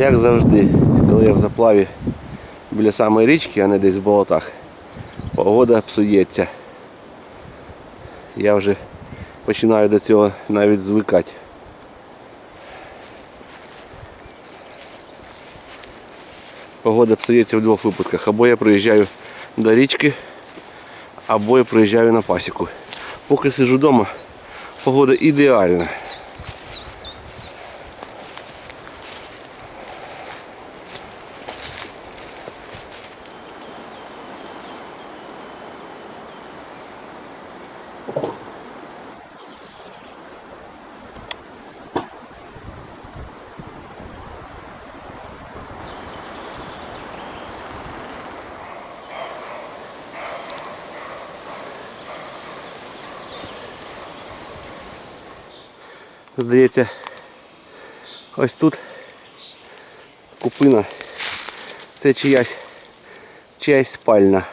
Як завжди, коли я в заплаві біля самої річки, а не десь в болотах, погода псується. Я вже починаю до цього навіть звикати. Погода псується в двох випадках. Або я приїжджаю до річки, або я приїжджаю на пасіку. Поки сиджу вдома, погода ідеальна. Здається, ось тут купина. Це чиясь, чиясь спальна.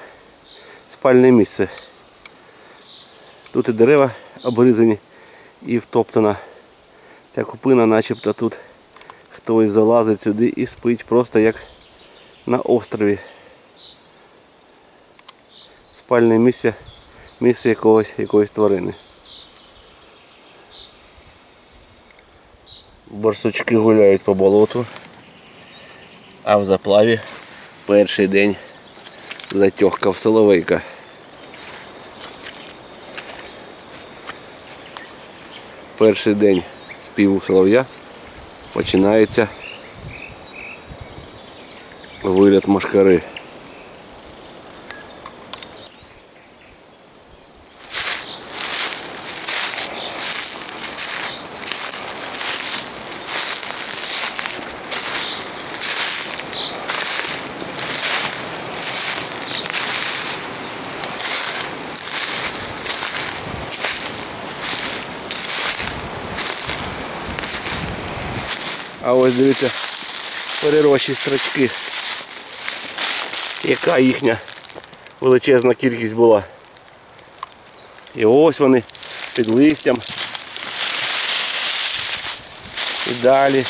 Спальне місце. Тут і дерева обрізані і втоптана. Ця купина начебто тут хтось залазить сюди і спить просто як на острові. Спальне місце, місце якогось, якоїсь тварини. Борсучки гуляють по болоту, а в заплаві перший день затьохкав соловейка. Перший день співу солов'я починається виліт мошкари. А ось дивіться, перерощі строчки. Яка їхня величезна кількість була. І ось вони під листям. І далі.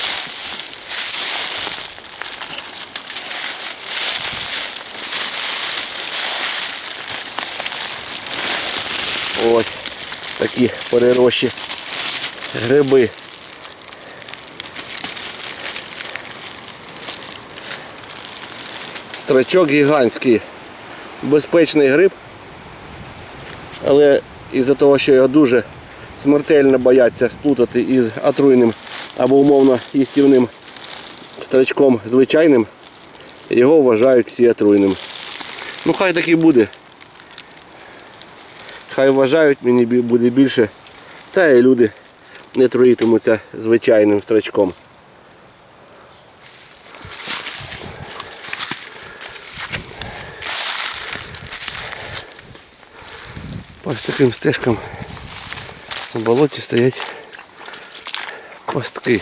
Ось такі перерощі гриби. Строчок гігантський, безпечний гриб, але із-за того, що його дуже смертельно бояться сплутати із отруйним або умовно їстівним строчком звичайним, його вважають всі отруйним. Ну хай так і буде. Хай вважають, мені буде більше, та і люди не труїтимуться звичайним строчком. Ось таким стежкам на болоті стоять пастки.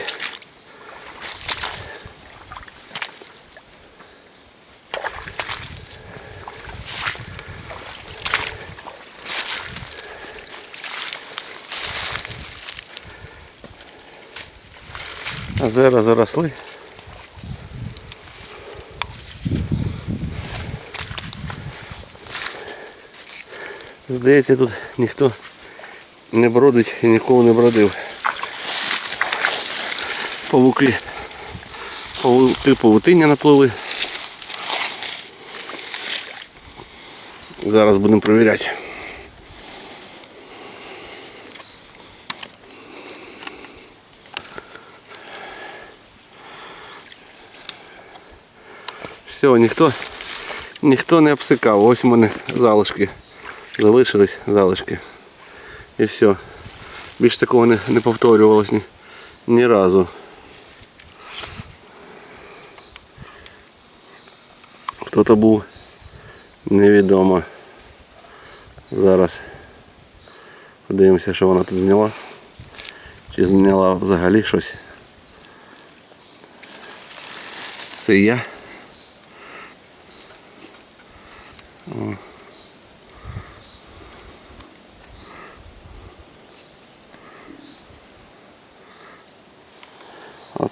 Озера заросли. Здається, тут ніхто не бродить і нікого не бродив. Павуки. Павуки павутиння наплили. Зараз будемо перевіряти. Все, ніхто, ніхто не обсикав. Ось у мене залишки. Залишились залишки. І все. Більш такого не, не повторювалось ні, ні разу. Хто то був невідомо. Зараз подивимося, що вона тут зняла. Чи зняла взагалі щось. Це я.